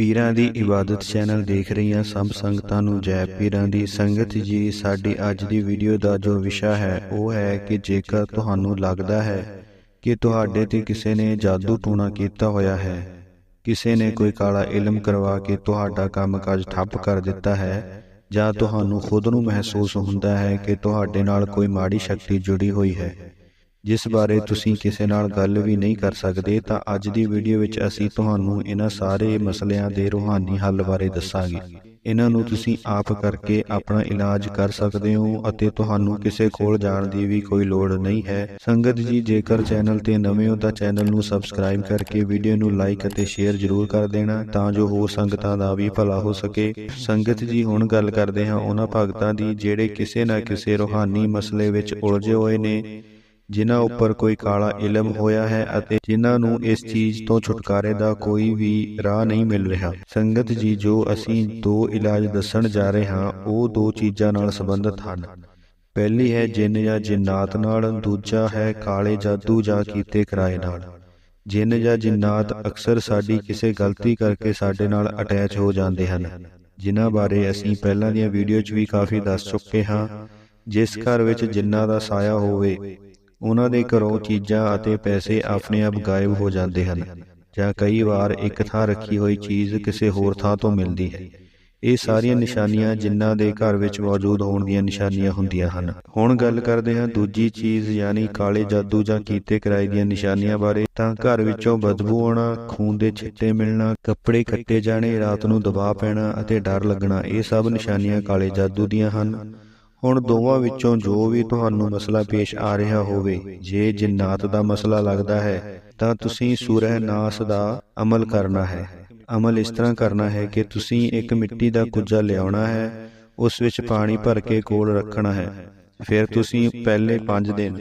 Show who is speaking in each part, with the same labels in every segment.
Speaker 1: ਪੀਰਾਂ ਦੀ ਇਬਾਦਤ ਚੈਨਲ ਦੇਖ ਰਹੀਆਂ ਸਭ ਸੰਗਤਾਂ ਨੂੰ ਜੈ ਪੀਰਾਂ ਦੀ ਸੰਗਤ ਜੀ ਸਾਡੀ ਅੱਜ ਦੀ ਵੀਡੀਓ ਦਾ ਜੋ ਵਿਸ਼ਾ ਹੈ ਉਹ ਹੈ ਕਿ ਜੇਕਰ ਤੁਹਾਨੂੰ ਲੱਗਦਾ ਹੈ ਕਿ ਤੁਹਾਡੇ ਤੇ ਕਿਸੇ ਨੇ ਜਾਦੂ ਟੂਣਾ ਕੀਤਾ ਹੋਇਆ ਹੈ ਕਿਸੇ ਨੇ ਕੋਈ ਕਾਲਾ ਇਲਮ ਕਰਵਾ ਕੇ ਤੁਹਾਡਾ ਕੰਮਕਾਜ ਠੱਪ ਕਰ ਦਿੱਤਾ ਹੈ ਜਾਂ ਤੁਹਾਨੂੰ ਖੁਦ ਨੂੰ ਮਹਿਸੂਸ ਹੁੰਦਾ ਹੈ ਕਿ ਤੁਹਾਡੇ ਨਾਲ ਕੋਈ ਮਾੜੀ ਸ਼ਕਤੀ ਜੁੜੀ ਹੋਈ ਹੈ। ਜਿਸ ਬਾਰੇ ਤੁਸੀਂ ਕਿਸੇ ਨਾਲ ਗੱਲ ਵੀ ਨਹੀਂ ਕਰ ਸਕਦੇ ਤਾਂ ਅੱਜ ਦੀ ਵੀਡੀਓ ਵਿੱਚ ਅਸੀਂ ਤੁਹਾਨੂੰ ਇਹਨਾਂ ਸਾਰੇ ਮਸਲਿਆਂ ਦੇ ਰੂਹਾਨੀ ਹੱਲ ਬਾਰੇ ਦੱਸਾਂਗੇ। ਇਹਨਾਂ ਨੂੰ ਤੁਸੀਂ ਆਪ ਕਰਕੇ ਆਪਣਾ ਇਲਾਜ ਕਰ ਸਕਦੇ ਹੋ ਅਤੇ ਤੁਹਾਨੂੰ ਕਿਸੇ ਕੋਲ ਜਾਣ ਦੀ ਵੀ ਕੋਈ ਲੋੜ ਨਹੀਂ ਹੈ। ਸੰਗਤ ਜੀ ਜੇਕਰ ਚੈਨਲ ਤੇ ਨਵੇਂ ਹੋ ਤਾਂ ਚੈਨਲ ਨੂੰ ਸਬਸਕ੍ਰਾਈਬ ਕਰਕੇ ਵੀਡੀਓ ਨੂੰ ਲਾਈਕ ਅਤੇ ਸ਼ੇਅਰ ਜ਼ਰੂਰ ਕਰ ਦੇਣਾ ਤਾਂ ਜੋ ਹੋਰ ਸੰਗਤਾਂ ਦਾ ਵੀ ਭਲਾ ਹੋ ਸਕੇ। ਸੰਗਤ ਜੀ ਹੁਣ ਗੱਲ ਕਰਦੇ ਹਾਂ ਉਹਨਾਂ ਭਗਤਾਂ ਦੀ ਜਿਹੜੇ ਕਿਸੇ ਨਾ ਕਿਸੇ ਰੂਹਾਨੀ ਮਸਲੇ ਵਿੱਚ ਉਲਝੇ ਹੋਏ ਨੇ ਜਿਨ੍ਹਾਂ ਉੱਪਰ ਕੋਈ ਕਾਲਾ ਇਲਮ ਹੋਇਆ ਹੈ ਅਤੇ ਜਿਨ੍ਹਾਂ ਨੂੰ ਇਸ ਚੀਜ਼ ਤੋਂ ਛੁਟਕਾਰੇ ਦਾ ਕੋਈ ਵੀ ਰਾਹ ਨਹੀਂ ਮਿਲ ਰਿਹਾ। ਸੰਗਤ ਜੀ ਜੋ ਅਸੀਂ ਦੋ ਇਲਾਜ ਦੱਸਣ ਜਾ ਰਹੇ ਹਾਂ ਉਹ ਦੋ ਚੀਜ਼ਾਂ ਨਾਲ ਸੰਬੰਧਿਤ ਹਨ। ਪਹਿਲੀ ਹੈ ਜਿੰਨ ਜਾਂ ਜਿੰਨਾਤ ਨਾਲ ਦੂਜਾ ਹੈ ਕਾਲੇ ਜਾਦੂ ਜਾਂ ਕੀਤੇ ਕਿਰਾਏ ਨਾਲ। ਜਿੰਨ ਜਾਂ ਜਿੰਨਾਤ ਅਕਸਰ ਸਾਡੀ ਕਿਸੇ ਗਲਤੀ ਕਰਕੇ ਸਾਡੇ ਨਾਲ ਅਟੈਚ ਹੋ ਜਾਂਦੇ ਹਨ। ਜਿਨ੍ਹਾਂ ਬਾਰੇ ਅਸੀਂ ਪਹਿਲਾਂ ਦੀਆਂ ਵੀਡੀਓ 'ਚ ਵੀ ਕਾਫੀ ਦੱਸ ਚੁੱਕੇ ਹਾਂ ਜਿਸ ਘਰ ਵਿੱਚ ਜਿੰਨਾਂ ਦਾ ਸਾਇਆ ਹੋਵੇ ਉਹਨਾਂ ਦੇ ਘਰੋਂ ਚੀਜ਼ਾਂ ਅਤੇ ਪੈਸੇ ਆਪਣੇ ਆਪ ਗਾਇਬ ਹੋ ਜਾਂਦੇ ਹਨ। ਜਾਂ ਕਈ ਵਾਰ ਇੱਕ ਥਾਂ ਰੱਖੀ ਹੋਈ ਚੀਜ਼ ਕਿਸੇ ਹੋਰ ਥਾਂ ਤੋਂ ਮਿਲਦੀ ਹੈ। ਇਹ ਸਾਰੀਆਂ ਨਿਸ਼ਾਨੀਆਂ ਜਿਨ੍ਹਾਂ ਦੇ ਘਰ ਵਿੱਚ ਮੌਜੂਦ ਹੋਣ ਦੀਆਂ ਨਿਸ਼ਾਨੀਆਂ ਹੁੰਦੀਆਂ ਹਨ। ਹੁਣ ਗੱਲ ਕਰਦੇ ਹਾਂ ਦੂਜੀ ਚੀਜ਼ ਯਾਨੀ ਕਾਲੇ ਜਾਦੂ ਜਾਂ ਕੀਤੇ ਕਿਰਾਏ ਦੀਆਂ ਨਿਸ਼ਾਨੀਆਂ ਬਾਰੇ। ਤਾਂ ਘਰ ਵਿੱਚੋਂ ਬਦਬੂ ਆਉਣਾ, ਖੂਨ ਦੇ ਛਿੱਟੇ ਮਿਲਣਾ, ਕੱਪੜੇ ਕੱਟੇ ਜਾਣੇ, ਰਾਤ ਨੂੰ ਦਬਾਅ ਪੈਣਾ ਅਤੇ ਡਰ ਲੱਗਣਾ, ਇਹ ਸਭ ਨਿਸ਼ਾਨੀਆਂ ਕਾਲੇ ਜਾਦੂ ਦੀਆਂ ਹਨ। ਹੁਣ ਦੋਵਾਂ ਵਿੱਚੋਂ ਜੋ ਵੀ ਤੁਹਾਨੂੰ ਮਸਲਾ ਪੇਸ਼ ਆ ਰਿਹਾ ਹੋਵੇ ਜੇ ਜਿੰਨਾਤ ਦਾ ਮਸਲਾ ਲੱਗਦਾ ਹੈ ਤਾਂ ਤੁਸੀਂ ਸੂਰਹ ਨਾਸ ਦਾ ਅਮਲ ਕਰਨਾ ਹੈ। ਅਮਲ ਇਸ ਤਰ੍ਹਾਂ ਕਰਨਾ ਹੈ ਕਿ ਤੁਸੀਂ ਇੱਕ ਮਿੱਟੀ ਦਾ ਕੁੱਜਾ ਲਿਆਉਣਾ ਹੈ ਉਸ ਵਿੱਚ ਪਾਣੀ ਭਰ ਕੇ ਕੋਲ ਰੱਖਣਾ ਹੈ। ਫਿਰ ਤੁਸੀਂ ਪਹਿਲੇ 5 ਦਿਨ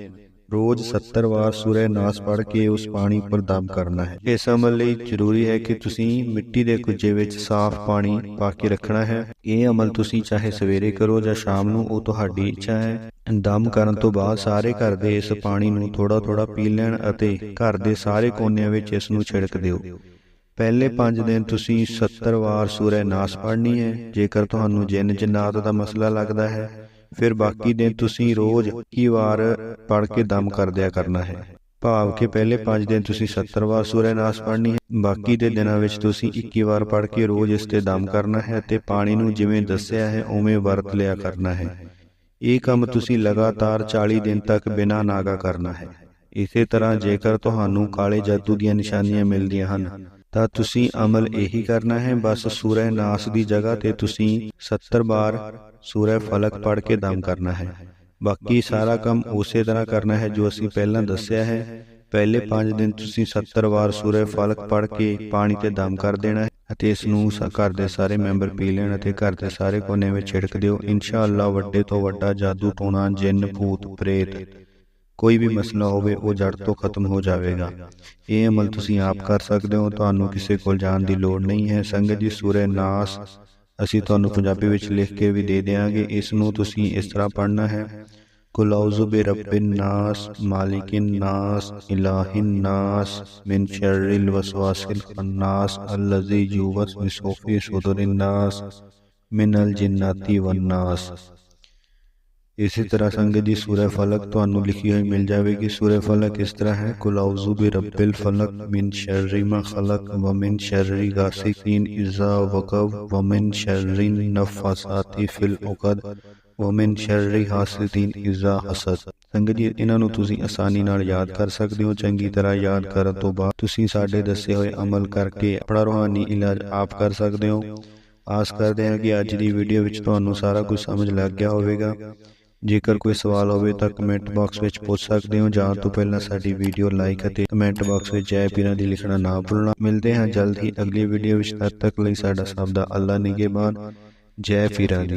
Speaker 1: ਰੋਜ਼ 70 ਵਾਰ ਸੂਰਹ ਨਾਸ ਪੜ੍ਹ ਕੇ ਉਸ ਪਾਣੀ ਉੱਪਰ ਦਮ ਕਰਨਾ ਹੈ। ਇਸ ਅਮਲ ਲਈ ਜ਼ਰੂਰੀ ਹੈ ਕਿ ਤੁਸੀਂ ਮਿੱਟੀ ਦੇ ਕੁੱਜੇ ਵਿੱਚ ਸਾਫ਼ ਪਾਣੀ ਪਾ ਕੇ ਰੱਖਣਾ ਹੈ। ਇਹ ਅਮਲ ਤੁਸੀਂ ਚਾਹੇ ਸਵੇਰੇ ਕਰੋ ਜਾਂ ਸ਼ਾਮ ਨੂੰ, ਉਹ ਤੁਹਾਡੀ ਇੱਛਾ ਹੈ। ਦਮ ਕਰਨ ਤੋਂ ਬਾਅਦ ਸਾਰੇ ਘਰ ਦੇ ਇਸ ਪਾਣੀ ਨੂੰ ਥੋੜਾ ਥੋੜਾ ਪੀ ਲੈਣ ਅਤੇ ਘਰ ਦੇ ਸਾਰੇ ਕੋਨਿਆਂ ਵਿੱਚ ਇਸ ਨੂੰ ਛਿੜਕ ਦਿਓ। ਪਹਿਲੇ 5 ਦਿਨ ਤੁਸੀਂ 70 ਵਾਰ ਸੂਰਹ ਨਾਸ ਪੜ੍ਹਨੀ ਹੈ। ਜੇਕਰ ਤੁਹਾਨੂੰ ਜਿੰਨ ਜਨਾਤ ਦਾ ਮਸਲਾ ਲੱਗਦਾ ਹੈ ਫਿਰ ਬਾਕੀ ਦਿਨ ਤੁਸੀਂ ਰੋਜ਼ 21 ਵਾਰ ਪੜ੍ਹ ਕੇ ਦਮ ਕਰ ਦਿਆ ਕਰਨਾ ਹੈ। ਭਾਵ ਕਿ ਪਹਿਲੇ 5 ਦਿਨ ਤੁਸੀਂ 70 ਵਾਰ ਸੂਰਹ ਨਾਸ ਪੜ੍ਹਨੀ ਹੈ। ਬਾਕੀ ਦੇ ਦਿਨਾਂ ਵਿੱਚ ਤੁਸੀਂ 21 ਵਾਰ ਪੜ੍ਹ ਕੇ ਰੋਜ਼ ਇਸ ਤੇ ਦਮ ਕਰਨਾ ਹੈ ਤੇ ਪਾਣੀ ਨੂੰ ਜਿਵੇਂ ਦੱਸਿਆ ਹੈ ਉਵੇਂ ਵਰਤ ਲਿਆ ਕਰਨਾ ਹੈ। ਇਹ ਕੰਮ ਤੁਸੀਂ ਲਗਾਤਾਰ 40 ਦਿਨ ਤੱਕ ਬਿਨਾਂ ਨਾਗਾ ਕਰਨਾ ਹੈ। ਇਸੇ ਤਰ੍ਹਾਂ ਜੇਕਰ ਤੁਹਾਨੂੰ ਕਾਲੇ ਜਾਦੂ ਦੀਆਂ ਨਿਸ਼ਾਨੀਆਂ ਮਿਲਦੀਆਂ ਹਨ ਤਾਂ ਤੁਸੀਂ ਅਮਲ ਇਹੀ ਕਰਨਾ ਹੈ ਬਸ ਸੂਰਹ ਨਾਸ ਦੀ ਜਗ੍ਹਾ ਤੇ ਤੁਸੀਂ 70 ਵਾਰ ਸੂਰਹ ਫਲਕ ਪੜ੍ਹ ਕੇ ਦਮ ਕਰਨਾ ਹੈ। ਬਾਕੀ ਸਾਰਾ ਕੰਮ ਉਸੇ ਤਰ੍ਹਾਂ ਕਰਨਾ ਹੈ ਜੋ ਅਸੀਂ ਪਹਿਲਾਂ ਦੱਸਿਆ ਹੈ। ਪਹਿਲੇ 5 ਦਿਨ ਤੁਸੀਂ 70 ਵਾਰ ਸੂਰਹ ਫਲਕ ਪੜ੍ਹ ਕੇ ਪਾਣੀ ਤੇ ਦਮ ਕਰ ਦੇਣਾ ਹੈ ਅਤੇ ਇਸ ਨੂੰ ਘਰ ਦੇ ਸਾਰੇ ਮੈਂਬਰ ਪੀ ਲੈਣ ਅਤੇ ਘਰ ਦੇ ਸਾਰੇ ਕੋਨੇ ਵਿੱਚ ਛਿੜਕ ਦਿਓ। ਇਨਸ਼ਾਅੱਲਾ ਵੱਡੇ ਤੋਂ ਵੱਡਾ ਜਾਦੂ ਟੋਣਾ ਜਿੰਨ ਭੂਤ ਪ੍ਰੇਤ। ਕੋਈ ਵੀ ਮਸਲਾ ਹੋਵੇ, ਉਹ ਜੜ ਤੋਂ ਖਤਮ ਹੋ ਜਾਵੇਗਾ। ਇਹ ਅਮਲ ਤੁਸੀਂ ਆਪ ਕਰ ਸਕਦੇ ਹੋ, ਤੁਹਾਨੂੰ ਕਿਸੇ ਕੋਲ ਜਾਣ ਦੀ ਲੋੜ ਨਹੀਂ ਹੈ। ਸੰਗਤ ਜੀ ਸੂਰੇ ਨਾਸ ਅਸੀਂ ਤੁਹਾਨੂੰ ਪੰਜਾਬੀ ਵਿੱਚ ਲਿਖ ਕੇ ਵੀ ਦੇ ਦੇਵਾਂਗੇ ਇਸ ਨੂੰ ਤੁਸੀਂ ਇਸ ਤਰ੍ਹਾਂ ਪੜ੍ਹਨਾ ਹੈ, ਕੁਲ ਔਜ਼ੁ ਬి ਰੱਬਿਨ ਨਾਸ, ਮਾਲਿਕਿਨ ਨਾਸ, ਇਲਾਹਿਨ ਨਾਸ, ਮਿਨ ਸ਼ਰਰਿਲ ਵਸਵਾਸਿਲ ਖੰਨਾਸ ਅਲਜ਼ੀ ਯੂਵਸ ਬਿਸੋਫੀ ਸੁਦਰਿਨ ਨਾਸ, ਮਿਨਲ ਜਿੰਨਾਤੀ ਵਨ ਨਾਸ ਇਸੇ ਤਰ੍ਹਾਂ ਸੰਗਤ ਦੀ ਸੂਰਹ ਫਲਕ ਤੁਹਾਨੂੰ ਲਿਖੀ ਹੋਈ ਮਿਲ ਜਾਵੇਗੀ ਸੂਰਹ ਫਲਕ ਇਸ ਤਰ੍ਹਾਂ ਹੈ ਕੁਲ ਔਜ਼ੂ ਬి ਰੱਬਿਲ ਫਲਕ ਮਿਨ ਸ਼ਰਰੀ ਮਾ ਖਲਕ ਵ ਮਿਨ ਸ਼ਰਰੀ ਗਾਸਿਕਿਨ ਇਜ਼ਾ ਵਕਬ ਵ ਮਿਨ ਸ਼ਰਰੀ ਨਫਾਸਾਤੀ ਫਿਲ ਉਕਦ ਵ ਮਿਨ ਸ਼ਰਰੀ ਹਾਸਿਦੀਨ ਇਜ਼ਾ ਹਸਦ ਸੰਗਤ ਜੀ ਇਹਨਾਂ ਨੂੰ ਤੁਸੀਂ ਆਸਾਨੀ ਨਾਲ ਯਾਦ ਕਰ ਸਕਦੇ ਹੋ ਚੰਗੀ ਤਰ੍ਹਾਂ ਯਾਦ ਕਰਨ ਤੋਂ ਬਾਅਦ ਤੁਸੀਂ ਸਾਡੇ ਦੱਸੇ ਹੋਏ ਅਮਲ ਕਰਕੇ ਆਪਣਾ ਰੂਹਾਨੀ ਇਲਾਜ ਆਪ ਕਰ ਸਕਦੇ ਹੋ ਆਸ ਕਰਦੇ ਹਾਂ ਕਿ ਅੱਜ ਦੀ ਵੀਡੀਓ ਵਿੱਚ ਤੁਹਾਨੂੰ ਸਾਰਾ ਕੁਝ ਸਮਝ ਲੱਗ ਗਿਆ ਹੋਵੇਗਾ ਜੇਕਰ ਕੋਈ ਸਵਾਲ ਹੋਵੇ ਤਾਂ ਕਮੈਂਟ ਬਾਕਸ ਵਿੱਚ ਪੁੱਛ ਸਕਦੇ ਹੋ। ਜਾਣ ਤੋਂ ਪਹਿਲਾਂ ਸਾਡੀ ਵੀਡੀਓ ਲਾਈਕ ਅਤੇ ਕਮੈਂਟ ਬਾਕਸ ਵਿੱਚ ਜੈ ਪੀਰਾਂ ਦੀ ਲਿਖਣਾ ਨਾ ਭੁੱਲਣਾ। ਮਿਲਦੇ ਹਾਂ ਜਲਦ ਹੀ ਅਗਲੀ ਵੀਡੀਓ ਵਿੱਚ। ਤਦ ਤੱਕ ਲਈ ਸਾਡਾ ਸਭ ਦਾ ਅੱਲਾ ਨਿਗਹਿਬਾਨ ਜੈ ਪੀਰਾਂ ਦੀ।